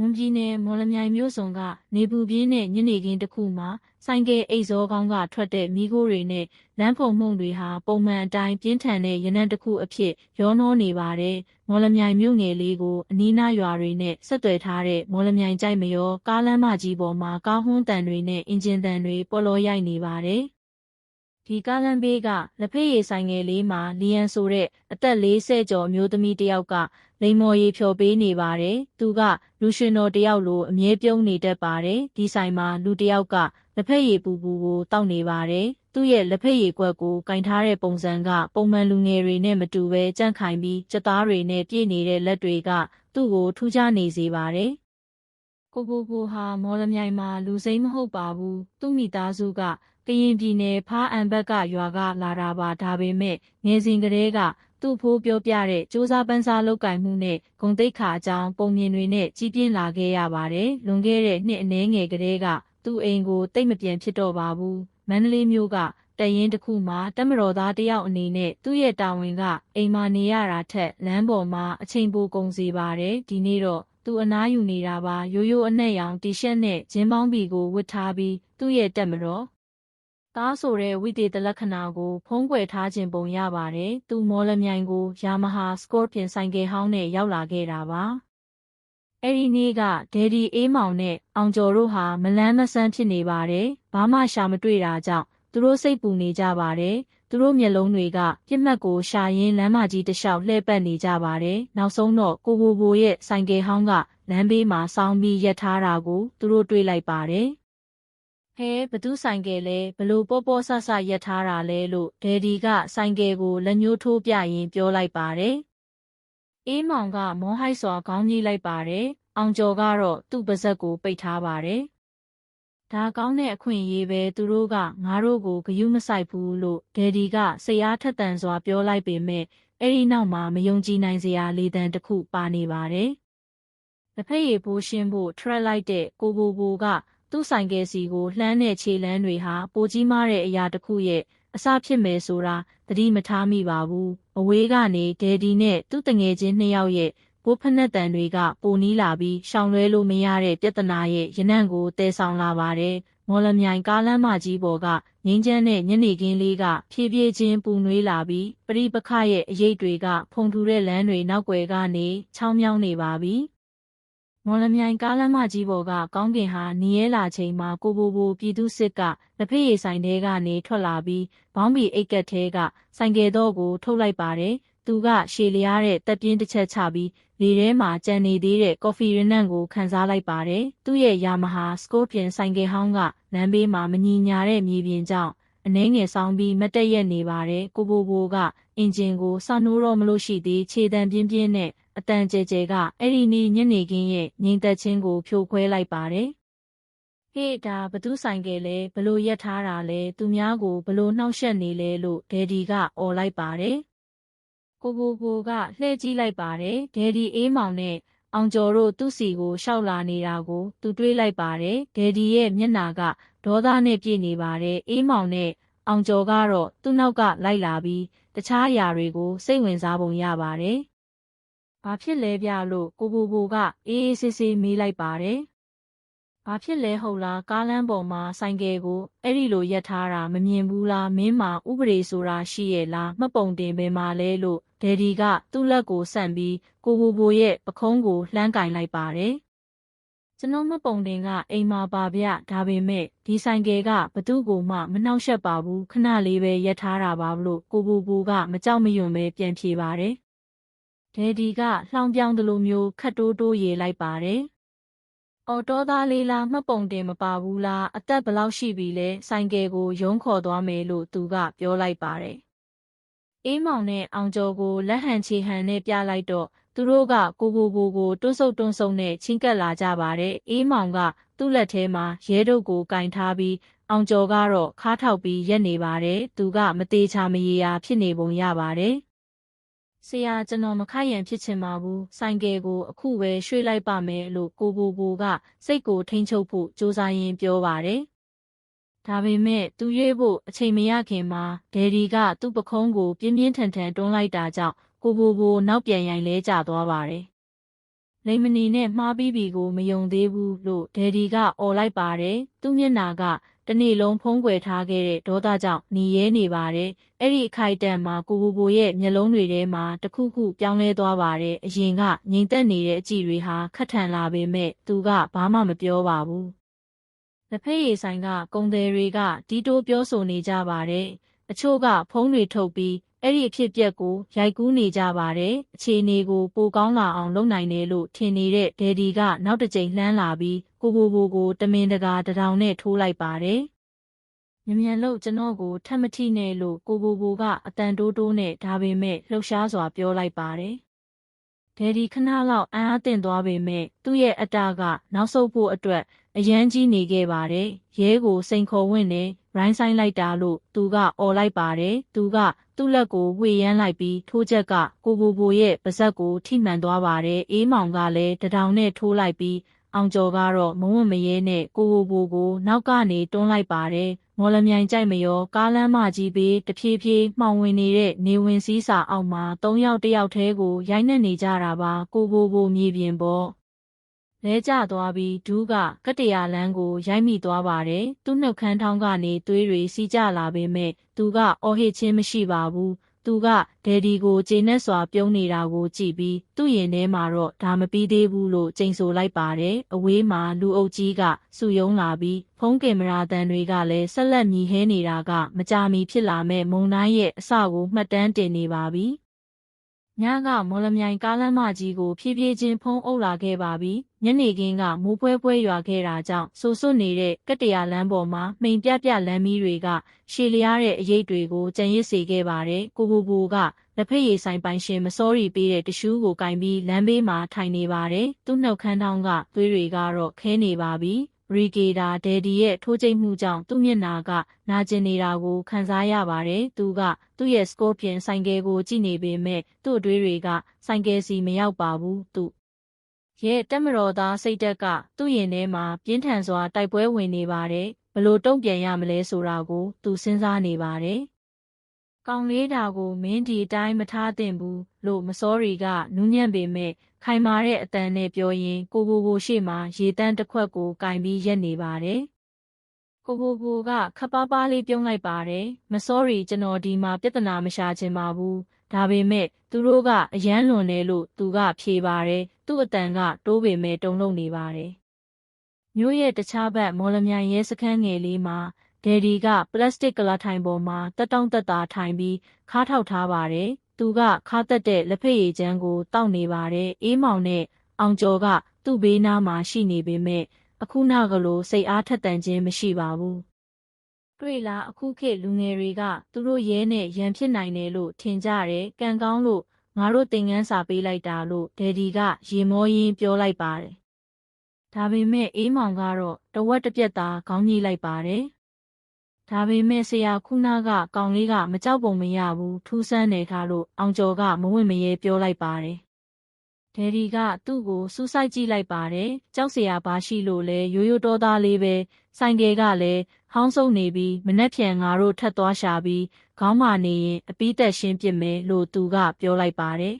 မွန်ပြည်နယ်မော်လမြိုင်မြို့စုံကနေပူပြင်းတဲ့ညနေခင်းတစ်ခုမှာဆိုင်ကယ်အိတ်ဇောကောင်းကထွက်တဲ့မိခိုးတွေနဲ့လမ်းဖုံမှုန့်တွေဟာပုံမှန်အတိုင်းပြင်းထန်တဲ့ရနံတစ်ခုအဖြစ်ရောနှောနေပါတယ်။မော်လမြိုင်မြို့ငယ်လေးကိုအနီးနားရွာတွေနဲ့ဆက်သွယ်ထားတဲ့မော်လမြိုင်ကြိုက်မရောကားလမ်းမကြီးပေါ်မှာကားဟွန်းတန်တွေနဲ့အင်ဂျင်တန်တွေပေါ်လောရိုက်နေပါတယ်။ဒီကားလမ်းဘေးကလက်ဖက်ရည်ဆိုင်ငယ်လေးမှာလီယန်ဆိုတဲ့အသက်40ကျော်အမျိုးသမီးတစ်ယောက်က လိမ်မော်ရီဖြော်ပေးနေပါတယ်။သူကလူရှင်တော်တစ်ယောက်လိုအမြဲပြုံးနေတတ်ပါတယ်။ဒီဆိုင်မှာလူတစ်ယောက်ကလက်ဖက်ရည်ပူပူကိုတောက်နေပါတယ်။သူ့ရဲ့လက်ဖက်ရည်ကွက်ကိုကင်ထားတဲ့ပုံစံကပုံမှန်လူငယ်တွေနဲ့မတူဘဲကြန့်ခိုင်ပြီးစက်သားတွေနဲ့ပြည့်နေတဲ့လက်တွေကသူ့ကိုထူးခြားနေစေပါတယ်။ကိုကိုကိုဟာမော်လမြိုင်မှာလူစိမ်းမဟုတ်ပါဘူး။သူ့မိသားစုကကရင်ပြည်နယ်ဖားအံဘက်ကရွာကလာတာပါဒါပေမဲ့ငယ်စဉ်ကတည်းက သူ့ဖိုးပြောပြတဲ့စူးစမ်းပန်းစားလုပ်ကင်မှုနဲ့ဂုံတိတ်ခါအကြောင်းပုံမြင်တွေနဲ့ကြီးပြင်းလာခဲ့ရပါတယ်လွန်ခဲ့တဲ့နှစ်အနည်းငယ်ကတည်းကသူ့အိမ်ကိုတိတ်မပြန်ဖြစ်တော့ပါဘူးမန္တလေးမြို့ကတရင်တစ်ခုမှာတမတော်သားတယောက်အနေနဲ့သူ့ရဲ့တာဝန်ကအိမ်မှာနေရတာထက်လမ်းပေါ်မှာအချိန်ပိုကုန်စေပါတယ်ဒီနေ့တော့သူအနားယူနေတာပါရိုးရိုးအနှက်ရောင်တီရှပ်နဲ့ဂျင်းပေါင်းဘီကိုဝတ်ထားပြီးသူ့ရဲ့တက်မတော် သားဆိုတဲ့ဝိသေသလက္ခဏာကိုဖုံးကွယ်ထားခြင်းပုံရပါတယ်။သူမော်လမြိုင်ကိုယာမဟာစကော့ပြင်ဆိုင်ကယ်ဟောင်းနဲ့ရောက်လာခဲ့တာပါ။အဲ့ဒီနေ့ကဒယ်ဒီအေးမောင်နဲ့အောင်ကျော်တို့ဟာမလန်းမဆန်းဖြစ်နေပါတယ်။ဘာမှရှာမတွေ့တာကြောင့်သူတို့စိတ်ပူနေကြပါတယ်။သူတို့မျက်လုံးတွေကပြစ်မှတ်ကိုရှာရင်းလမ်းမကြီးတစ်လျှောက်လှည့်ပတ်နေကြပါတယ်။နောက်ဆုံးတော့ကိုကိုဘိုရဲ့ဆိုင်ကယ်ဟောင်းကလမ်းဘေးမှာစောင်းပြီးရက်ထားတာကိုသူတို့တွေ့လိုက်ပါတယ်။ ဟဲဘသူဆိုင်ကယ်လဲဘလို့ပေါ်ပေါ်ဆဆရက်ထားတာလဲလို့ဒယ်ဒီကဆိုင်ကယ်ကိုလက်ညှိုးထိုးပြရင်ပြောလိုက်ပါတယ်။အေးမောင်ကမောဟိုက်စွာခေါင်းကြီးလိုက်ပါတယ်။အောင်ကျော်ကတော့သူ့ပါဇက်ကိုပိတ်ထားပါတယ်။ဒါကောင်းတဲ့အခွင့်အရေးပဲသူတို့ကငါတို့ကိုဂယုမဆိုင်ဘူးလို့ဒယ်ဒီကစိတ်အားထက်သန်စွာပြောလိုက်ပေမဲ့အဲ့ဒီနောက်မှာမယုံကြည်နိုင်စရာလေတံတစ်ခုပါနေပါတယ်။တစ်ဖက်ရည်ပိုးရှင်းဖို့ထရက်လိုက်တဲ့ကိုဘိုဘိုက သူ့ဆိုင်ကယ်စီကိုလှမ်းတဲ့ခြေလမ်းတွေဟာပိုကြီးမားတဲ့အရာတစ်ခုရဲ့အစဖြစ်မယ်ဆိုတာသတိမထားမိပါဘူးအဝေးကနေဒယ်ဒီနဲ့သူ့တငယ်ချင်းနှစ်ယောက်ရဲ့ဘိုးဖနက်တန်တွေကပိုနီးလာပြီးရှောင်လွဲလို့မရတဲ့ပြဿနာရဲ့ရနံ့ကိုတဲဆောင်လာပါတယ်မော်လမြိုင်ကားလမ်းမကြီးပေါ်ကငင်းချမ်းတဲ့ညနေခင်းလေးကဖြည်းဖြည်းချင်းပူနွေးလာပြီးပရိပခရဲ့အရေးတွေကဖုန်ထူတဲ့လမ်းတွေနောက်ွယ်ကနေချောင်းမြောင်းနေပါပြီ။ မော်လမြိုင်ကားလမ်းမကြီးပေါ်ကကောင်းကင်ဟာနီးရဲလာချိန်မှာကိုဘိုဘိုပြည်သူစစ်ကလက်ဖက်ရည်ဆိုင်ထဲကနေထွက်လာပြီးဘောင်းဘီအိတ်ကက်ထဲကဆိုင်ကယ်တော့ကိုထုတ်လိုက်ပါတယ်။သူကရှည်လျားတဲ့တက်ပြင်းတစ်ချက်ချပြီးလေထဲမှာကြံနေသေးတဲ့ကော်ဖီရနံ့ကိုခန်းစားလိုက်ပါတယ်။သူ့ရဲ့ယာမဟာစကိုပြင်ဆိုင်ကယ်ဟောင်းကလမ်းဘေးမှာမညီညာတဲ့မြေပြင်ကြောင့်အနှဲငယ်ဆောင်ပြီးမတက်ရက်နေပါတယ်။ကိုဘိုဘိုကအင်ဂျင်ကိုစနှိုးတော့မလို့ရှိသေးခြေတံပြင်းပြင်းနဲ့ အတန်ကျဲကျဲကအဲ့ဒီနေ့ညနေခင်းရဲ့ငိမ်သက်ခြင်းကိုဖြိုခွဲလိုက်ပါတယ်။ဟေ့ဒါဘသူဆိုင်ကလဲဘလို့ရက်ထားတာလဲသူများကိုဘလို့နှောက်ယှက်နေလဲလို့ဒယ်ဒီကអော်လိုက်ပါတယ်။ကိုကိုကိုကလှည့်ကြည့်လိုက်ပါတယ်ဒယ်ဒီအေးမောင်နဲ့အောင်ကျော်တို့သူ့စီကိုရှောက်လာနေတာကို သူတွေးလိုက်ပါတယ်ဒယ်ဒီရဲ့မျက်နာကဒေါသနဲ့ပြည့်နေပါတယ်အေးမောင်နဲ့အောင်ကျော်ကတော့သူ့နောက်ကလိုက်လာပြီးတခြားအရာတွေကိုစိတ်ဝင်စားပုံရပါတယ် ဘာဖြစ်လဲဗျလို့ကိုဘိုဘိုကအေးအေးဆေးဆေးမေးလိုက်ပါတယ်။ဘာဖြစ်လဲဟုတ်လားကားလမ်းပေါ်မှာဆိုင်ကယ်ကိုအဲ့ဒီလိုရက်ထားတာမမြင်ဘူးလားမင်းမှာဥပဒေဆိုတာရှိရဲ့လားမှတ်ပုံတင်ပဲမှာလဲလို့ဒယ်ဒီကသူ့လက်ကိုဆန့်ပြီးကိုဘိုဘိုရဲ့ပခုံးကိုလှမ်းကင်လိုက်ပါတယ်။ကျွန်တော်မှတ်ပုံတင်ကအိမ်မှာပါဗျဒါပေမဲ့ဒီဆိုင်ကယ်ကဘသူ့ကိုမှမနှောက်ယှက်ပါဘူးခဏလေးပဲရက်ထားတာပါလို့ကိုဘိုဘိုကမကြောက်မရွံ့ပဲပြန်ဖြေပါတယ် ဒယ်ဒီကလှောင်ပြောင်သလိုမျိုးခတ်တိုးတိုးရေလိုက်ပါတယ်။အော်တော်သားလေးလားမှတ်ပုံတင်မပါဘူးလားအသက်ဘလောက်ရှိပြီလဲဆိုင်ကယ်ကိုရုံးခေါ်သွားမယ်လို့သူကပြောလိုက်ပါတယ်။အေးမောင်နဲ့အောင်ကျော်ကိုလက်ဟန်ချေဟန်နဲ့ပြလိုက်တော့သူတို့ကကိုကိုကိုကိုတွန်းဆုပ်တွန်းဆုပ်နဲ့ချင်းကပ်လာကြပါတယ်။အေးမောင်ကသူ့လက်ထဲမှာရဲတုပ်ကိုကင်ထားပြီးအောင်ကျော်ကတော့ခါထောက်ပြီးရက်နေပါတယ်။သူကမသေးချာမရေရာဖြစ်နေပုံရပါတယ်။ ဆရာကျွန်တော်မခိုက်ရန်ဖြစ်ချင်ပါဘူးဆိုင်ကယ်ကိုအခုပဲရွှေ့လိုက်ပါမယ်လို့ကိုဘိုဘိုကစိတ်ကိုထိန်းချုပ်ဖို့စူးစမ်းရင်းပြောပါတယ်ဒါပေမဲ့သူရွေးဖို့အချိန်မရခင်မှာဒယ်ဒီကသူ့ပခုံးကိုပြင်းပြင်းထန်ထန်တွန်းလိုက်တာကြောင့်ကိုဘိုဘိုနောက်ပြန်ရိုင်လဲကျသွားပါတယ်လိမ္မနီနဲ့မှားပြီးပြီကိုမယုံသေးဘူးလို့ဒယ်ဒီကអော်လိုက်ပါတယ်သူ့မျက်နာက တနေ့လုံးဖုံးကွယ်ထားခဲ့တဲ့ဒေါသကြောင့်หนีရဲနေပါတယ်အဲ့ဒီအခိုက်အတန့်မှာကိုဘူဘိုရဲ့မျက်လုံးတွေထဲမှာတခုခုပြောင်းလဲသွားပါတယ်အရင်ကငြိမ်သက်နေတဲ့အကြည့်တွေဟာခက်ထန်လာပေမဲ့သူကဘာမှမပြောပါဘူးလက်ဖက်ရည်ဆိုင်ကကုံတယ်တွေကတီးတိုးပြောဆိုနေကြပါတယ်အချို့ကဖုံးတွေထုတ်ပြီး အဲ့ဒီအဖြစ်ပြက်ကိုရိုက်ကူးနေကြပါတယ်အခြေအနေကိုပိုကောင်းလာအောင်လုပ်နိုင်တယ်လို့ထင်နေတဲ့ဒယ်ဒီကနောက်တစ်ကြိမ်လှမ်းလာပြီးကိုဘူဘူကိုတမင်တကာတထောင်နဲ့ထိုးလိုက်ပါတယ်မြ мян လို့ကျွန်တော်ကိုထပ်မထိနဲ့လို့ကိုဘူဘူကအတန်တိုးတိုးနဲ့ဒါပေမဲ့လှုပ်ရှားစွာပြောလိုက်ပါတယ် ဒယ်ဒီခဏလောက်အံ့အားသင့်သွားပေမဲ့သူ့ရဲ့အတားကနောက်ဆုတ်ဖို့အတွက်အရန်ကြီးနေခဲ့ပါတယ်ရဲကိုစိန်ခေါ်ဝင်နေရိုင်းဆိုင်လိုက်တာလို့သူကអော်လိုက်ပါတယ်သူကသူ့လက်ကိုဝှေ့ရမ်းလိုက်ပြီးထိုးချက်ကကိုဘူဘူရဲ့ပါဇက်ကိုထိမှန်သွားပါတယ်အေးမောင်ကလည်းတထောင်နဲ့ထိုးလိုက်ပြီးအောင်ကျော်ကတော့မဝံ့မရဲနဲ့ကိုဘူဘူကိုနောက်ကနေတွန်းလိုက်ပါတယ် မော်လမြိုင်ကြိုက်မရောကားလမ်းမကြီးဘေးတဖြည်းဖြည်းမှောင်ဝင်နေတဲ့နေဝင်စည်းစာအောက်မှာ၃ယောက်တယောက်တည်းကိုရိုက်နှက်နေကြတာပါကိုဘူဘူမြေပြင်ပေါ်လဲကျသွားပြီးဒူးကကတ္တရာလန်းကိုရိုက်မိသွားပါတယ်။သူ့နှုတ်ခမ်းထောင်းကနေသွေးတွေစီးကျလာပေမဲ့သူကအော်ဟစ်ခြင်းမရှိပါဘူး။ သူကဒယ်ဒီကိုကျေနပ်စွာပြုံးနေတာကိုကြည့်ပြီးသူ့ရင်ထဲမှာတော့ဒါမပြီးသေးဘူးလို့ကြိမ်ဆိုလိုက်ပါတယ်။အဝေးမှာလူအုပ်ကြီးကစုယုံလာပြီးဖုန်းကင်မရာတန်တွေကလည်းဆက်လက်မြည်ဟဲနေတာကမကြမီဖြစ်လာမဲ့မုံတိုင်းရဲ့အစကိုမှတ်တမ်းတင်နေပါပြီ။ ညကမော်လမြိုင်ကားလမ်းမကြီးကိုဖြည်းဖြည်းချင်းဖုံးအုပ်လာခဲ့ပါပြီ။ညနေခင်းကမိုးပွဲပွဲရွာခဲ့တာကြောင့်ဆူဆွတ်နေတဲ့ကတ္တရာလမ်းပေါ်မှာမှိန်ပြပြလမ်းမီးတွေကရှည်လျားတဲ့အရေးတွေကိုကြံရစ်စေခဲ့ပါတယ်။ကိုဘူဘူကလက်ဖက်ရည်ဆိုင်ပိုင်ရှင်မစောရီပေးတဲ့တရှူးကိုကင်ပြီးလမ်းဘေးမှာထိုင်နေပါတယ်။သူ့နှုတ်ခမ်းထောင်းကသွေးတွေကတော့ခဲနေပါပြီ။ ရီဂေတာဒယ်ဒီရဲ့ထိုးကျိတ်မှုကြောင့်သူ့မျက်နာကနာကျင်နေတာကိုခံစားရပါတယ်။သူကသူ့ရဲ့စကော့ပြင်ဆိုင်ကယ်ကိုကြည့်နေပေမဲ့သူ့အတွေးတွေကဆိုင်ကယ်စီမရောက်ပါဘူး။သူရဲ့တက်မတော်သားစိတ်တက်ကသူ့ရင်ထဲမှာပြင်းထန်စွာတိုက်ပွဲဝင်နေပါတယ်။ဘလို့တုံ့ပြန်ရမလဲဆိုတာကို သူစဉ်းစားနေပါတယ်။ကောင်လေးတာကိုမင်းဒီအတိုင်းမထားသင့်ဘူးလို့မစောရီကနူးညံ့ပေမဲ့ ခိုင်မာတဲ့အတန်နဲ့ပြောရင်ကိုဘိုဘိုရှေ့မှာရေတန်းတစ်ခွက်ကိုကင်ပြီးရက်နေပါတယ်။ကိုဘိုဘိုကခပ်ပါးပါးလေးပြုံးလိုက်ပါတယ်။မစောရီကျွန်တော်ဒီမှာပြဿနာမရှာချင်ပါဘူး။ဒါပေမဲ့သူတို့ကအယမ်းလွန်တယ်လို့သူကဖြေပါတယ်။သူ့အတန်ကတိုးပေမဲ့တုံလုံးနေပါတယ်။မျိုးရဲ့တခြားဘက်မော်လမြိုင်ရဲစခန်းငယ်လေးမှာဒယ်ဒီကပလတ်စတစ်ကလာထိုင်ပေါ်မှာတက်တောင့်တက်တာထိုင်ပြီးခါးထောက်ထားပါတယ် သူကခါတက်တဲ့လက်ဖက်ရည်ချမ်းကိုတောက်နေပါတယ်အေးမောင်နဲ့အောင်ကျော်ကသူ့ဘေးနားမှာရှိနေပေမဲ့အခုနောက်ကလိုစိတ်အားထက်သန်ခြင်းမရှိပါဘူးတွေ့လားအခုခေတ်လူငယ်တွေကသူတို့ရဲနဲ့ရန်ဖြစ်နိုင်တယ်လို့ထင်ကြတယ်ကံကောင်းလို့ငါတို့သင်ငန်းစာပေးလိုက်တာလို့ဒယ်ဒီကရေမောရင်းပြောလိုက်ပါတယ်ဒါပေမဲ့အေးမောင်ကတော့တဝက်တစ်ပြက်သားခေါင်းကြီးလိုက်ပါတယ် ဒါပေမဲ့ဆရာခုနကကောင်လေးကမကြောက်ပုံမရဘူးထူးဆန်းနေခါလို့အောင်ကျော်ကမဝင့်မရဲပြောလိုက်ပါတယ်ဒယ်ဒီကသူ့ကိုစူးစိုက်ကြည့်လိုက်ပါတယ်ကြောက်စရာဘာရှိလို့လဲရိုးရိုးတော်သားလေးပဲဆိုင်ကယ်ကလည်းဟောင်းဆုံးနေပြီးမနှက်ဖြန်ငါတို့ထက်သွားရှာပြီးခေါင်းမာနေရင်အပီးသက်ရှင်းပြစ်မယ်လို့သူကပြောလိုက်ပါတယ်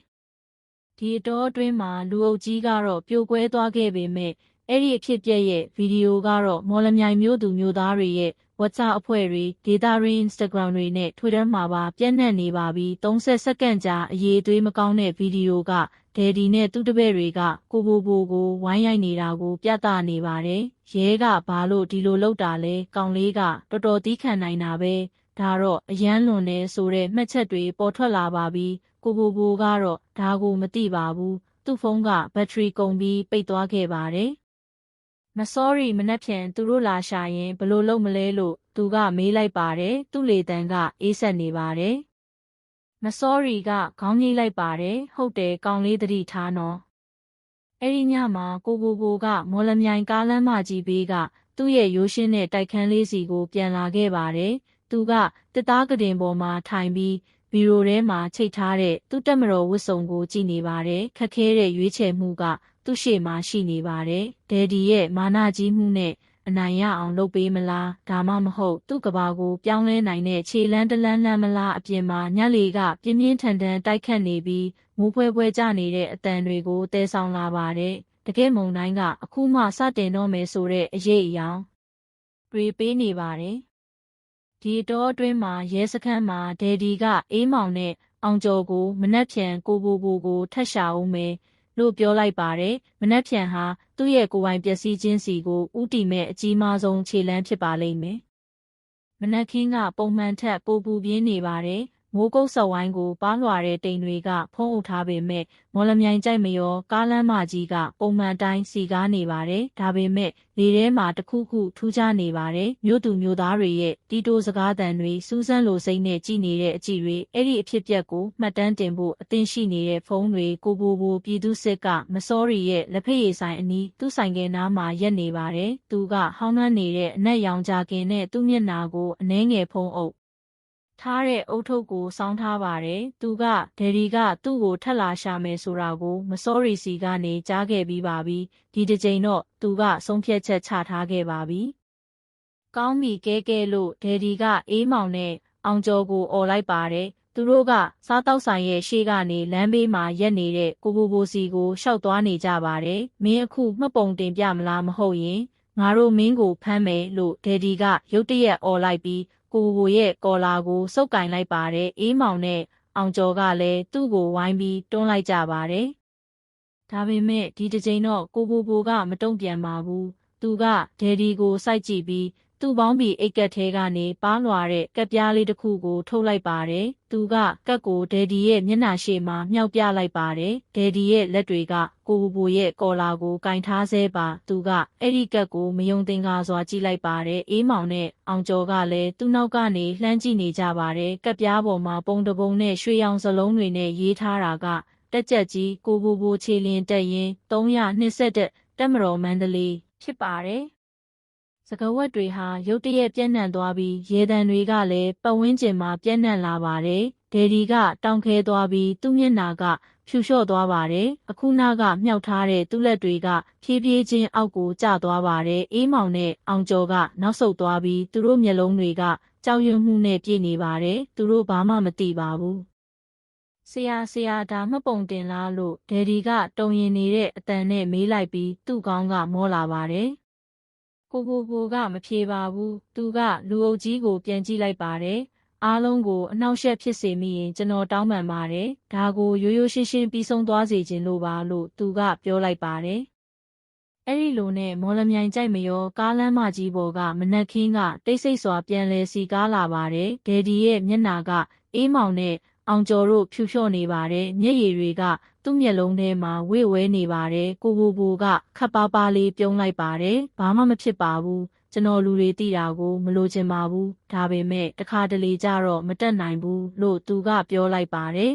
ဒီအတော်အတွင်းမှာလူအုပ်ကြီးကတော့ပြိုကွဲသွားခဲ့ပေမဲ့အဲ့ဒီအဖြစ်ပြက်ရဲ့ဗီဒီယိုကတော့မော်လမြိုင်မျိုးသူမျိုးသားတွေရဲ့ WhatsApp အဖွဲ့တွေ Data တွေ Instagram တွေနဲ့ Twitter မှာပါပြန့်နှံ့နေပါပြီ30စက္ကန့်ကြာအရေးသွေးမကောင်းတဲ့ဗီဒီယိုကဒယ်ဒီနဲ့သူ့တပည့်တွေကကိုဘိုဘိုကိုဝိုင်းရိုက်နေတာကို ပြသနေပါတယ်ရဲကဘာလို့ဒီလိုလုပ်တာလဲကောင်လေးကတော်တော်တီးခံနိုင်တာပဲဒါတော့အယမ်းလွန်နေဆိုတဲ့မှတ်ချက်တွေပေါ်ထွက်လာပါပြီကိုဘိုဘိုကတော့ဒါကိုမသိပါဘူးသူ့ဖုန်းကဘက်ထရီကုန်ပြီးပိတ်သွားခဲ့ပါတယ် မစောရီမနှက်ဖြန်သူတို့လာရှာရင်ဘလို့လုပ်မလဲလို့သူကမေးလိုက်ပါတယ်သူ့လေတန်းကအေးဆက်နေပါတယ်မစောရီကခေါင်းကြီးလိုက်ပါတယ်ဟုတ်တယ်ကောင်လေးတတိထားနော်အဲ့ဒီညမှာကိုကိုကိုကမော်လမြိုင်ကားလမ်းမကြီးဘေးကသူ့ရဲ့ရိုးရှင်းတဲ့တိုက်ခန်းလေးစီကိုပြန်လာခဲ့ပါတယ်သူကတစ်သားကတင်ပေါ်မှာထိုင်ပြီးဘီရိုထဲမှာချိတ်ထားတဲ့သူ့တက်မတော်ဝတ်စုံကိုကြည့်နေပါတယ်ခက်ခဲတဲ့ရွေးချယ်မှုက သူ့ရှေ့မှာရှိနေပါတယ်။ဒယ်ဒီရဲ့မာနာကြီးမှုနဲ့အနိုင်ရအောင်လုပ်ပေးမလားဒါမှမဟုတ်သူ့ကဘာကိုပြောင်းလဲနိုင်တဲ့ခြေလန်းတလန်းလန်းမလားအပြင်မှာညက်လီကပြင်းပြင်းထန်ထန်တိုက်ခတ်နေပြီးမူဖွဲဖွဲကျနေတဲ့အတန်တွေကိုတဲဆောင်လာပါတယ်တကယ်မုံတိုင်းကအခုမှစတင်တော့မယ်ဆိုတဲ့အရေးအယောင်တွေပေးနေပါတယ်ဒီတော့အတွင်းမှာရဲစခန်းမှာဒေဒီကအေးမောင်နဲ့အောင်ကျော်ကိုမနှက်ဖြန်ကိုဘူဘူကိုထက်ရှာအောင်မယ် လို့ပြောလိုက်ပါတယ်။မနှက်ဖြန်ဟာသူ့ရဲ့ကိုယ်ပိုင်ပျက်စီးခြင်းစီကိုဥတီမဲ့အကြီးမားဆုံးခြေလှမ်းဖြစ်ပါလိမ့်မယ်။မနှက်ခင်းကပုံမှန်ထက်ပိုပူပြင်းနေပါတယ်။ မိုးကုတ်ဆော်ဝိုင်းကိုပါလွှာတဲ့တိမ်တွေက ဖုံးအုပ်ထားပေမဲ့မော်လမြိုင်ကြိုက်မရောကားလမ်းမကြီးကပုံမှန်တိုင်းစီကားနေပါတယ်။ဒါပေမဲ့လေထဲမှာတခုခုထူးခြားနေပါတယ်။မြို့သူမြို့သားတွေရဲ့တီတိုစကားတန်တွေစူးစမ်းလိုစိမ့်နဲ့ကြည်နေတဲ့အကြည့်တွေအဲ့ဒီအဖြစ်ပြက်ကိုမှတ်တမ်းတင်ဖို့အသင့်ရှိနေတဲ့ဖုန်းတွေကိုဘိုဘိုပြည်သူစစ်ကမစောရီရဲ့လက်ဖက်ရည်ဆိုင်အနီးသူ့ဆိုင်ကနားမှာရက်နေပါတယ်။သူကဟောင်းနှမ်းနေတဲ့အနက်ရောင်ကြကင်နဲ့သူ့မျက်နာကိုအနှဲငယ်ဖုံးအုပ် ထားတဲ့အုတ်ထုပ်ကိုစောင်းထားပါတယ်။သူကဒယ်ရီကသူ့ကိုထက်လာရှာမယ်ဆိုတာကိုမစောရီစီကနေကြားခဲ့ပြီးပါပြီ။ဒီတစ်ချိန်တော့သူကဆုံးဖြတ်ချက်ချထားခဲ့ပါပြီ။ကောင်းပြီကဲကဲလို့ဒယ်ရီကအေးမောင်နဲ့အောင်ကျော်ကိုអော်လိုက်ပါတယ်။သူတို့ကစားတောက်ဆိုင်ရဲ့ရှေ့ကနေလမ်းဘေးမှာရက်နေတဲ့ကိုဘိုဘိုစီကိုရှောက်သွားနေကြပါတယ်။မင်းအခုမှတ်ပုံတင်ပြမလားမဟုတ်ရင်ငါတို့မင်းကိုဖမ်းမယ်လို့ဒယ်ဒီကရုတ်တရက်អော်လိုက်ပြီး ကိုကိုရဲ့ကော်လာကိုစုပ်ကင်လိုက်ပါတယ်အေးမောင်နဲ့အောင်ကျော်ကလည်းသူ့ကိုဝိုင်းပြီးတွန်းလိုက်ကြပါတယ်ဒါပေမဲ့ဒီတစ်ချိန်တော့ကိုကိုကိုကမတုံ့ပြန်ပါဘူးသူကဒယ်ဒီကိုစိုက်ကြည့်ပြီး သူ့ပေါင်းပြီးအိတ်ကက်ထဲကနေပါလွာတဲ့ကက်ပြားလေးတစ်ခုကိုထုတ်လိုက်ပါတယ်။သူကကက်ကိုဒယ်ဒီရဲ့မျက်နှာရှေ့မှာမြှောက်ပြလိုက်ပါတယ်။ဒယ်ဒီရဲ့လက်တွေကကိုဘူဘူရဲ့ကော်လာကိုကင်ထားဆဲပါ။သူကအဲ့ဒီကက်ကိုမယုံသင်္ကာစွာကြည့်လိုက်ပါတယ်။အေးမောင်နဲ့အောင်ကျော်ကလည်းသူ့နောက်ကနေလှမ်းကြည့်နေကြပါတယ်။ကက်ပြားပေါ်မှာပုံတပုံနဲ့ရွှေရောင်စလုံးတွေနဲ့ရေးထားတာကတက်ကြက်ကြီးကိုဘူဘူခြေလင်းတက်ရင်320တက်မတော်မန္တလေးဖြစ်ပါတယ်။ စကဝတ်တွေဟာရုတ်တရက်ပြန့်နှံ့သွားပြီးရေတံတွေကလည်းပတ်ဝန်းကျင်မှာပြန့်နှံ့လာပါတယ်။ဒေဒီကတောင်ခဲသွားပြီးသူ့မျက်နာကဖြူလျှော့သွားပါတယ်။အခုနာကမြှောက်ထားတဲ့သူ့လက်တွေကဖြည်းဖြည်းချင်းအောက်ကိုကျသွားပါတယ်။အေးမောင်နဲ့အောင်ကျော်ကနောက်ဆုတ်သွားပြီးသူတို့မျက်လုံးတွေကကြောက်ရွံ့မှုနဲ့ပြည့်နေပါတယ်။သူတို့ဘာမှမသိပါဘူး။ဆရာဆရာဒါမှပုံတင်လားလို့ဒေဒီကတုံရင်နေတဲ့အတန်နဲ့မေးလိုက်ပြီးသူ့ကောင်းကမောလာပါတယ်။ ကိုကိုကိုကမဖြေပါဘူးသူကလူအုပ်ကြီးကိုပြန်ကြည့်လိုက်ပါတယ်အားလုံးကိုအနှောက်အယှက်ဖြစ်စေမိရင်ကျွန်တော်တောင်းပန်ပါတယ်ဒါကိုရိုးရိုးရှင်းရှင်းပြီးဆုံးသွားစေခြင်းလို့ပါလို့သူကပြောလိုက်ပါတယ်အဲ့ဒီလိုနဲ့မော်လမြိုင်ကြိုက်မရောကားလမ်းမကြီးပေါ်ကမနက်ခင်းကတိတ်ဆိတ်စွာပြန်လဲစီကားလာပါတယ်ဒယ်ဒီရဲ့မျက်နာကအေးမောင်နဲ့အောင်ကျော်တို့ဖြူဖြော့နေပါတယ်မျက်ရည်တွေက သူ့မျက်လုံးထဲမှာဝေ့ဝဲနေပါတယ်ကိုဘူဘူကခပ်ပါးပါးလေးပြုံးလိုက်ပါတယ်ဘာမှမဖြစ်ပါဘူးကျွန်တော်လူတွေသိတာကိုမလိုချင်ပါဘူးဒါပေမဲ့တခါတလေကြတော့မတက်နိုင်ဘူးလို့သူကပြောလိုက်ပါတယ်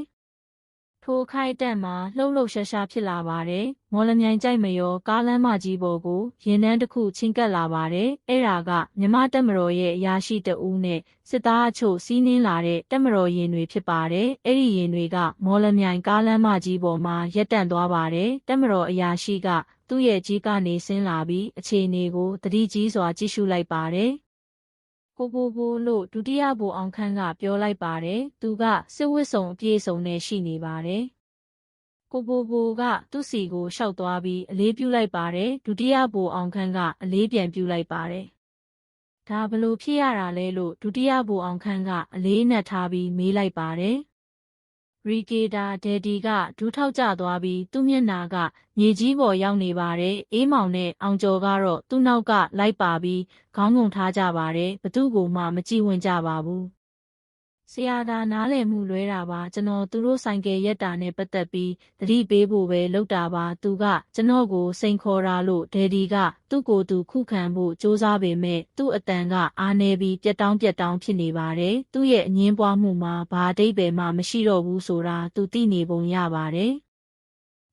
ထိုခိုက်တက်မှာလှုပ်လှုပ်ရှားရှားဖြစ်လာပါတယ်။မော်လမြိုင်ကြိုက်မရောကားလမ်းမကြီးပေါ်ကိုရင်နှန်းတစ်ခုချင်းကပ်လာပါတယ်။အဲ့ဒါကမြမတက်မတော်ရဲ့အရာရှိတဦးနဲ့စစ်သားအချို့စီးနင်းလာတဲ့တက်မတော်ရင်တွေဖြစ်ပါတယ်။အဲ့ဒီရင်တွေကမော်လမြိုင်ကားလမ်းမကြီးပေါ်မှာရက်တန့်သွားပါတယ်။တက်မတော်အရာရှိကသူ့ရဲ့ကြီးကနေဆင်းလာပြီးအခြေအနေကိုတတိကြီးစွာကြည့်ရှုလိုက်ပါတယ်။ ကိုကိုကိုလို့ဒုတိယဘိုအောင်ခန့်ကပြောလိုက်ပါတယ်။သူကစစ်ဝတ်စုံအပြည့်စုံနဲ့ရှိနေပါတယ်။ကိုကိုကိုကသူ့စီကိုရှောက်သွားပြီးအလေးပြုလိုက်ပါတယ်။ဒုတိယဘိုအောင်ခန့်ကအလေးပြန်ပြုလိုက်ပါတယ်။ဒါဘလို့ဖြစ်ရတာလဲလို့ဒုတိယဘိုအောင်ခန့်ကအလေးနဲ့ထားပြီးမေးလိုက်ပါတယ်။ ရီကေတာဒယ်ဒီကဒူးထောက်ကျသွားပြီးသူ့မျက်နာကမြေကြီးပေါ်ရောက်နေပါတယ်အေးမောင်နဲ့အောင်ကျော်ကတော့သူ့နောက်ကလိုက်ပါပြီးခေါင်းငုံထားကြပါတယ်ဘသူ့ကိုမှမကြည့်ဝင်ကြပါဘူး ဆရာသာနားလည်မှုလွဲတာပါကျွန်တော်သူတို့ဆိုင်ကယ်ရက်တာနဲ့ပတ်သက်ပြီးတတိပေးဖို့ပဲလုပ်တာပါသူကကျွန်တော်ကိုစိန်ခေါ်တာလို့ဒယ်ဒီကသူ့ကိုယ်သူခုခံဖို့စ조사ပေမဲ့သူ့အတန်ကအားနေပြီးပြက်တောင်းပြက်တောင်းဖြစ်နေပါတယ်သူ့ရဲ့အငင်းပွားမှုမှာဘာအတိတ်ပဲမှမရှိတော့ဘူးဆိုတာသူသိနေပုံရပါတယ်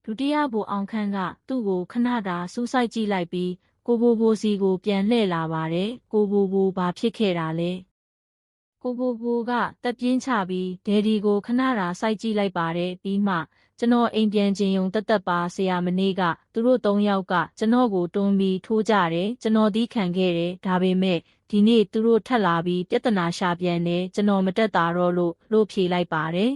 ဒုတိယဘူအောင်ခန့်ကသူ့ကိုခဏတာစူးစိုက်ကြည့်လိုက်ပြီးကိုဘိုဘိုစီကိုပြန်လှည့်လာပါတယ်ကိုဘိုဘိုဘာဖြစ်ခဲ့တာလဲ ကိုကိုကိုကတက်ပြင်းချပြီးဒယ်ဒီကိုခဏတာစိုက်ကြည့်လိုက်ပါတယ်ပြီးမှကျွန်တော်အိမ်ပြန်ခြင်းယုံတက်တက်ပါဆရာမနေ့ကသူတို့၃ယောက်ကကျွန်တော်ကိုတွန်းပြီးထိုးကြတယ်ကျွန်တော်ဒီခံခဲ့တယ်ဒါပေမဲ့ဒီနေ့သူတို့ထက်လာပြီးပြဿနာရှာပြန်တယ်ကျွန်တော်မတက်တာတော့လို့လို့ဖြေလိုက်ပါတယ်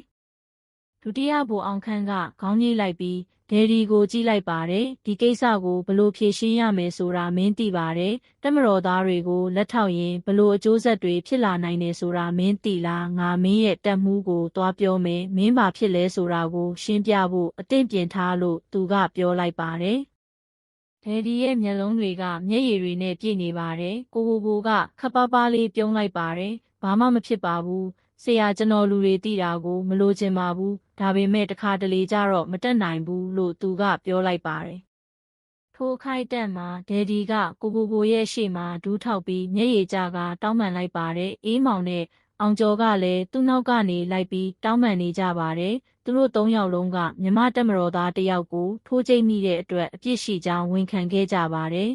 ဒုတိယဘူအောင်ခန့်ကခေါင်းကြီးလိုက်ပြီး ဒယ်ဒီကိုကြည့်လိုက်ပါတယ်ဒီကိစ္စကိုဘလို့ဖြေရှင်းရမယ်ဆိုတာမင်းသိပါတယ်တမတော်သားတွေကိုလက်ထောက်ရင်ဘလို့အကျိုးဆက်တွေဖြစ်လာနိုင်တယ်ဆိုတာမင်းသိလားငါမင်းရဲ့တက်မှုကိုသွားပြောမယ်မင်းဘာဖြစ်လဲဆိုတာကို ရှင်းပြဖို့အသင့်ပြင်ထားလို့သူကပြောလိုက်ပါတယ်ဒယ်ဒီရဲ့မျက်လုံးတွေကမျက်ရည်တွေနဲ့ပြည့်နေပါတယ်ကိုကိုကိုကခပ်ပါးပါးလေးပြုံးလိုက်ပါတယ်ဘာမှမဖြစ်ပါဘူး ဆရာကျွန်တော်လူတွေသိတာကို မလိုချင်ပါဘူးဒါပေမဲ့တခါတလေကြတော့မတက်နိုင်ဘူးလို့သူကပြောလိုက်ပါတယ်ထိုခိုက်တက်မှာဒယ်ဒီကကိုကိုကိုရဲ့ရှေ့မှာဒူးထောက်ပြီးမျက်ရည်ကျကတောင်းပန်လိုက်ပါတယ်အေးမောင်နဲ့အောင်ကျော်ကလည်းသူ့နောက်ကနေလိုက်ပြီးတောင်းပန်နေကြပါတယ်သူတို့သုံးယောက်လုံးကမြမတက်မတော်သားတယောက်ကိုထိုးကျိတ်မိတဲ့အတွက်အပြစ်ရှိကြောင်းဝန်ခံခဲ့ကြပါတယ်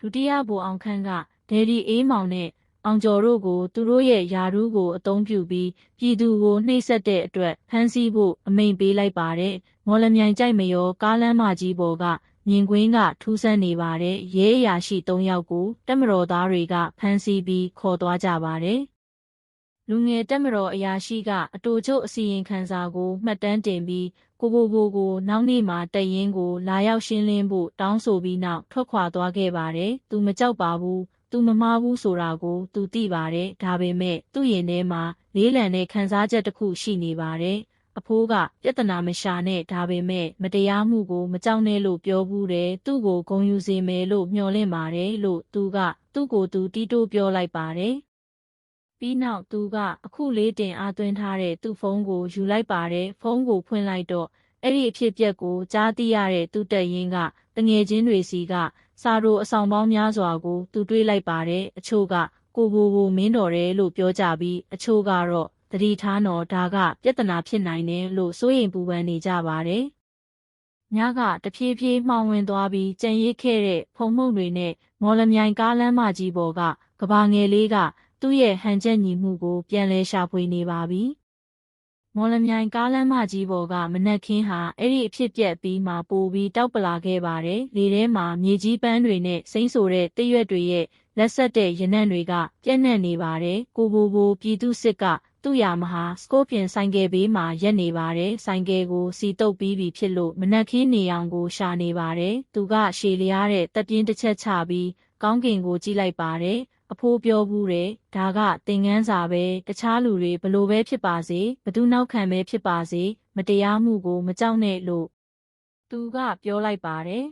ဒုတိယဘူအောင်ခန့်ကဒယ်ဒီအေးမောင်နဲ့ အောင်ကျော်တို့ကို သူတို့ရဲ့ယာရူးကိုအသုံးပြုပြီးပြည်သူကိုနှိပ်စက်တဲ့အတွက်ဖမ်းဆီးဖို့အမိန့်ပေးလိုက်ပါတယ်။မော်လမြိုင်ကြိုက်မရောကားလမ်းမကြီးပေါ်ကမြင်ကွင်းကထူးဆန်းနေပါတယ်။ရဲအရာရှိ၃ယောက်ကိုတက်မတော်သားတွေကဖမ်းဆီးပြီးခေါ်သွားကြပါတယ်။လူငယ်တက်မတော်အရာရှိကအတူချုပ်အစီရင်ခံစာကိုမှတ်တမ်းတင်ပြီးကိုကိုကိုကိုနောက်နေ့မှာတရင်ကိုလာရောက်ရှင်းလင်းဖို့တောင်းဆိုပြီးနောက်ထွက်ခွာသွားခဲ့ပါတယ်။သူမကြောက်ပါဘူး။ သူမမှားဘူးဆိုတာကို သူသိပါတယ်ဒါပေမဲ့သူ့ရင်ထဲမှာလေးလံတဲ့ခံစားချက်တစ်ခုရှိနေပါတယ်အဖိုးကပြဿနာမရှာနဲ့ဒါပေမဲ့မတရားမှုကိုမကြောက်နဲ့လို့ပြောဘူးတယ်သူ့ကိုဂုံယူစေမယ်လို့မျှော်လင့်ပါတယ်လို့သူကသူ့ကိုသူတီးတိုးပြောလိုက်ပါတယ်ပြီးနောက်သူကအခုလေးတင်အားသွင်းထားတဲ့သူ့ဖုန်းကိုယူလိုက်ပါတယ်ဖုန်းကိုဖွင့်လိုက်တော့ အဲ့ဒီအဖြစ်အပျက်ကိုကြားသိရတဲ့သူ့တက်ရင်ကတငယ်ချင်းတွေစီကစာရိုအဆောင်ပေါင်းများစွာကိုသူတွေးလိုက်ပါတယ်အချို့ကကိုကိုကိုမင်းတော်တယ်လို့ပြောကြပြီးအချို့ကတော့တတိထားတော်ဒါကပြဿနာဖြစ်နိုင်တယ်လို့စိုးရိမ်ပူပန်နေကြပါတယ်ညကတဖြည်းဖြည်းမှောင်ဝင်သွားပြီးကြံရစ်ခဲ့တဲ့ဖုံမှုန့်တွေနဲ့မော်လမြိုင်ကားလမ်းမကြီးပေါ်ကကဘာငယ်လေးကသူ့ရဲ့ဟန်ချက်ညီမှုကိုပြန်လဲရှာဖွေနေပါပြီ မော်လမြိုင်ကားလမ်းမကြီးပေါ်ကမနက်ခင်းဟာအဲ့ဒီအဖြစ်ပြက်ပြီးမှပိုပြီးတောက်ပလာခဲ့ပါတယ်။လေထဲမှာမြေကြီးပန်းတွေနဲ့စိမ့်ဆိုတဲ့တရွက်တွေရဲ့လက်ဆက်တဲ့ရနံ့တွေကပြန့်နှံ့နေပါတယ်။ကိုဘိုဘိုပြည်သူစစ်ကသူ့ယာမဟာစကိုပင်ဆိုင်ကယ်ဘေးမှာရက်နေပါတယ်။ဆိုင်ကယ်ကိုစီတုပ်ပြီးပြီဖြစ်လို့မနက်ခင်းနေအောင်ကိုရှာနေပါတယ်။သူကရှည်လျားတဲ့တပ်ပြင်းတစ်ချက်ချပြီးကောင်းကင်ကိုကြည့်လိုက်ပါတယ်။ အဖိုးပြောဘူးတယ်ဒါကသင်ငန်းစာပဲတခြားလူတွေဘလို့ပဲဖြစ်ပါစေဘသူနောက်ခံပဲဖြစ်ပါစေမတရားမှုကိုမကြောက်နဲ့လို့သူကပြောလိုက်ပါတယ်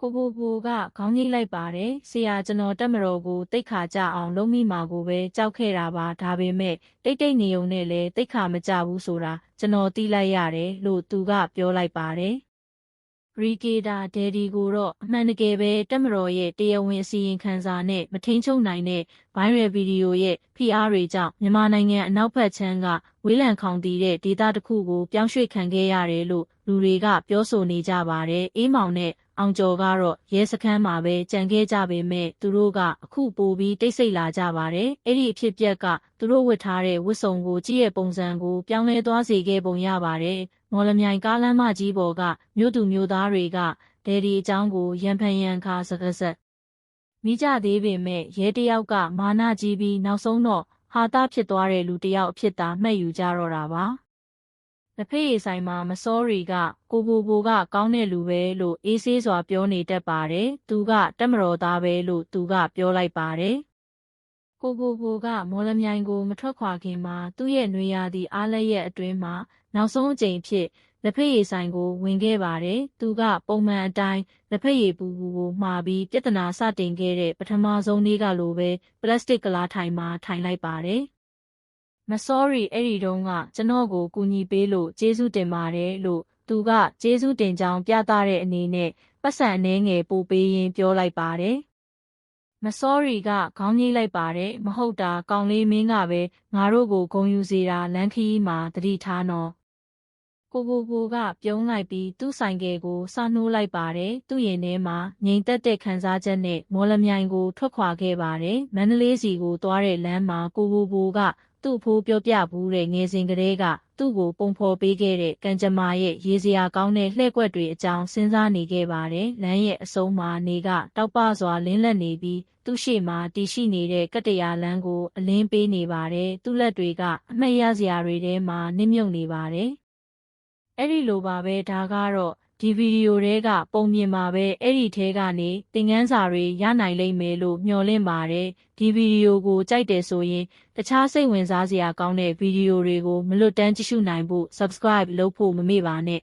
ကိုကိုကိုကခေါင်းကြီးလိုက်ပါတယ်ဆရာကျွန်တော်တက်မတော်ကိုတိတ်ခါကြအောင်လုံးမိမှာကိုပဲကြောက်ခဲ့တာပါဒါပေမဲ့တိတ်တိတ်နေုံနဲ့လည်းတိတ်ခါမကြဘူးဆိုတာကျွန်တော်သိလိုက်ရတယ်လို့သူကပြောလိုက်ပါတယ် ရီကေတာဒယ်ဒီကိုတော့အမှန်တကယ်ပဲတက်မတော်ရဲ့တရားဝင်အစီရင်ခံစာနဲ့မထိန်ချုပ်နိုင်တဲ့ဗိုင်းရယ်ဗီဒီယိုရဲ့ဖိအားတွေကြောင့်မြန်မာနိုင်ငံအနောက်ဘက်ခြမ်းကဝေးလံခေါင်တီးတဲ့ဒေသတစ်ခုကိုပြောင်းရွှေ့ခံခဲ့ရတယ်လို့လူတွေကပြောဆိုနေကြပါတယ်။အေးမောင်နဲ့အောင်ကျော်ကတော့ရဲစခန်းမှာပဲကြံခဲ့ကြပေမဲ့သူတို့ကအခုပိုပြီးတိတ်ဆိတ်လာကြပါတယ်။အဲ့ဒီအဖြစ်ပြက်ကသူတို့ဝတ်ထားတဲ့ဝတ်စုံကိုကြည့်ရဲ့ပုံစံကိုပြောင်းလဲသွားစေခဲ့ပုံရပါတယ်။ မော်လမြိုင်ကားလမ်းမကြီးပေါ်ကမြို့သူမြို့သားတွေကဒယ်ဒီအကြောင်းကိုရန်ဖန်ရန်ခါစကားဆက်မိကြသေးပေမဲ့ရဲတယောက်ကမာနကြီးပြီးနောက်ဆုံးတော့ဟာတာဖြစ်သွားတဲ့လူတယောက်အဖြစ်သာမှတ်ယူကြတော့တာပါ။လက်ဖက်ရည်ဆိုင်မှာမစောရီကကိုဘိုဘိုကကောင်းတဲ့လူပဲလို့အေးဆေးစွာပြောနေတတ်ပါတယ်။သူကတက်မတော်သားပဲလို့သူကပြောလိုက်ပါတယ်။ကိုဘိုဘိုကမော်လမြိုင်ကိုမထွက်ခွာခင်မှာသူ့ရဲ့နွေရာသီအားလက်ရဲ့အတွင်းမှာနောက်ဆုံးအကြိမ်ဖြစ်လက်ဖက်ရည်ဆိုင်ကိုဝင်ခဲ့ပါတယ်။သူကပုံမှန်အတိုင်းလက်ဖက်ရည်ပူပူကိုမှာပြီးပြဿနာစတင်ခဲ့တဲ့ပထမဆုံးနေ့ကလိုပဲပလတ်စတစ်ကလားထိုင်မှာထိုင်လိုက်ပါတယ်။မစောရီအဲ့ဒီတုန်းကကျွန်တော်ကိုကူညီပေးလို့ကျေးဇူးတင်ပါတယ်လို့သူကကျေးဇူးတင်ကြောင်းပြသတဲ့အနေနဲ့ပတ်စံအနှဲငယ်ပို့ပေးရင်းပြောလိုက်ပါတယ်မစောရီကခေါင်းကြီးလိုက်ပါတယ်မဟုတ်တာကောင်းလေးမင်းကပဲငါတို့ကိုဂုံယူစေတာလမ်းခီးမှာတတိထားနော် ကိုကိုကိုကပြုံးလိုက်ပြီးသူ့ဆိုင်ကယ်ကိုစနှိုးလိုက်ပါတယ်သူ့ရင်ထဲမှာငြိမ်သက်တဲ့ခံစားချက်နဲ့မော်လမြိုင်ကိုထွက်ခွာခဲ့ပါတယ်မန္တလေးစီကိုသွားတဲ့လမ်းမှာကိုကိုကိုကသူ့အဖိုးပြောပြဘူးတဲ့ငယ်စဉ်ကတည်းကသူ့ကိုပုံဖော်ပေးခဲ့တဲ့ကံကြမ္မာရဲ့ရေစရာကောင်းတဲ့လှည့်ကွက်တွေအကြောင်းစဉ်းစားနေခဲ့ပါတယ်လမ်းရဲ့အဆုံးမှာနေကတောက်ပစွာလင်းလက်နေပြီးသူ့ရှေ့မှာတည်ရှိနေတဲ့ကတ္တရာလမ်းကိုအလင်းပေးနေပါတယ်သူ့လက်တွေကအမှတ်ရစရာတွေထဲမှာနစ်မြုပ်နေပါတယ် အဲ့ဒီလိုပါပဲဒါကတော့ဒီဗီဒီယိုတွေကပုံမြင်ပါပဲအဲ့ဒီထဲကနေသင်ခန်းစာတွေရနိုင်လိမ့်မယ်လို့မျှော်လင့်ပါတယ်ဒီဗီဒီယိုကိုကြိုက်တယ်ဆိုရင်တခြားစိတ်ဝင်စားစရာကောင်းတဲ့ဗီဒီယိုတွေကိုမလွတ်တမ်းကြည့်ရှုနိုင်ဖို့ subscribe လုပ်ဖို့မမေ့ပါနဲ့